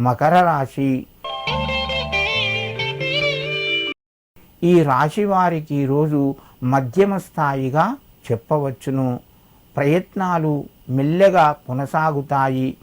మకర రాశి. ఈ రాశి వారికి ఈరోజు మధ్యమ స్థాయిగా చెప్పవచ్చును. ప్రయత్నాలు మెల్లగా కొనసాగుతాయి.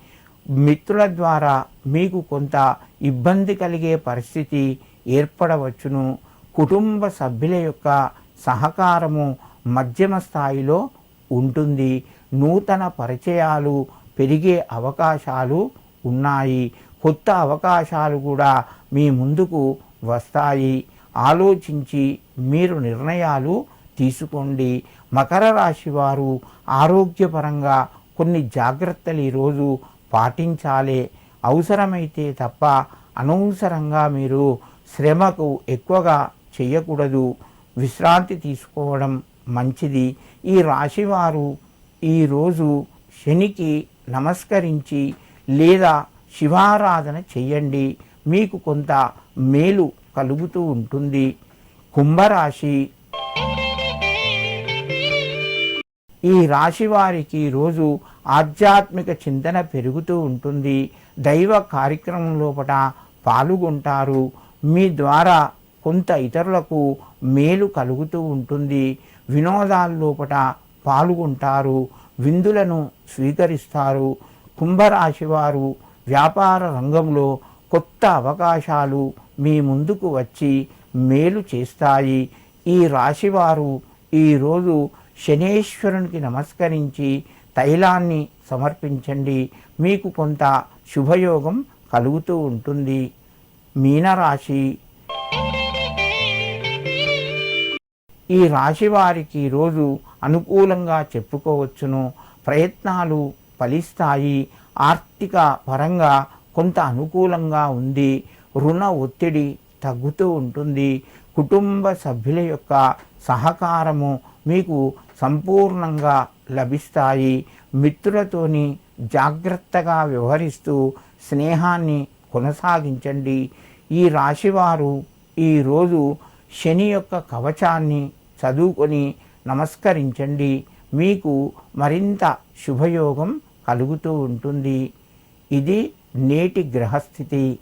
మిత్రుల ద్వారా మీకు కొంత ఇబ్బంది కలిగే పరిస్థితి ఏర్పడవచ్చును. కుటుంబ సభ్యుల యొక్క సహకారము మధ్యమ స్థాయిలో ఉంటుంది. నూతన పరిచయాలు పెరిగే అవకాశాలు ఉన్నాయి. కొత్త అవకాశాలు కూడా మీ ముందుకు వస్తాయి. ఆలోచించి మీరు నిర్ణయాలు తీసుకోండి. మకర రాశి వారు ఆరోగ్యపరంగా కొన్ని జాగ్రత్తలు ఈరోజు పాటించాలి. అవసరమైతే తప్ప అనవసరంగా మీరు శ్రమకు ఎక్కువగా చేయకూడదు. విశ్రాంతి తీసుకోవడం మంచిది. ఈ రాశివారు ఈరోజు శనికి నమస్కరించి లేదా శివారాధన చెయ్యండి. మీకు కొంత మేలు కలుగుతూ ఉంటుంది. కుంభరాశి. ఈ రాశి వారికి రోజు ఆధ్యాత్మిక చింతన పెరుగుతూ ఉంటుంది. దైవ కార్యక్రమం లోపల పాల్గొంటారు. మీ ద్వారా కొంత ఇతరులకు మేలు కలుగుతూ ఉంటుంది. వినోదాల లోపల పాల్గొంటారు. విందులను స్వీకరిస్తారు. కుంభరాశి వారు వ్యాపార రంగంలో కొత్త అవకాశాలు మీ ముందుకు వచ్చి మేలు చేస్తాయి. ఈ రాశివారు ఈరోజు శనేశ్వరునికి నమస్కరించి తైలాన్ని సమర్పించండి. మీకు కొంత శుభయోగం కలుగుతూ ఉంటుంది. మీనరాశి. ఈ రాశి వారికి రోజు అనుకూలంగా చెప్పుకోవచ్చును. ప్రయత్నాలు ఫలిస్తాయి. ఆర్థిక పరంగా కొంత అనుకూలంగా ఉంది రుణ ఒత్తిడి తగ్గుతూ ఉంటుంది. కుటుంబ సభ్యుల యొక్క సహకారము మీకు సంపూర్ణంగా లభిస్తాయి. మిత్రులతోని జాగ్రత్తగా వ్యవహరిస్తూ స్నేహాన్ని కొనసాగించండి. ఈ రాశివారు ఈరోజు శని యొక్క కవచాన్ని చదువుకొని నమస్కరించండి. మీకు మరింత శుభయోగం కలుగుతూ ఉంటుంది. ఇది నేటి గ్రహస్థితి.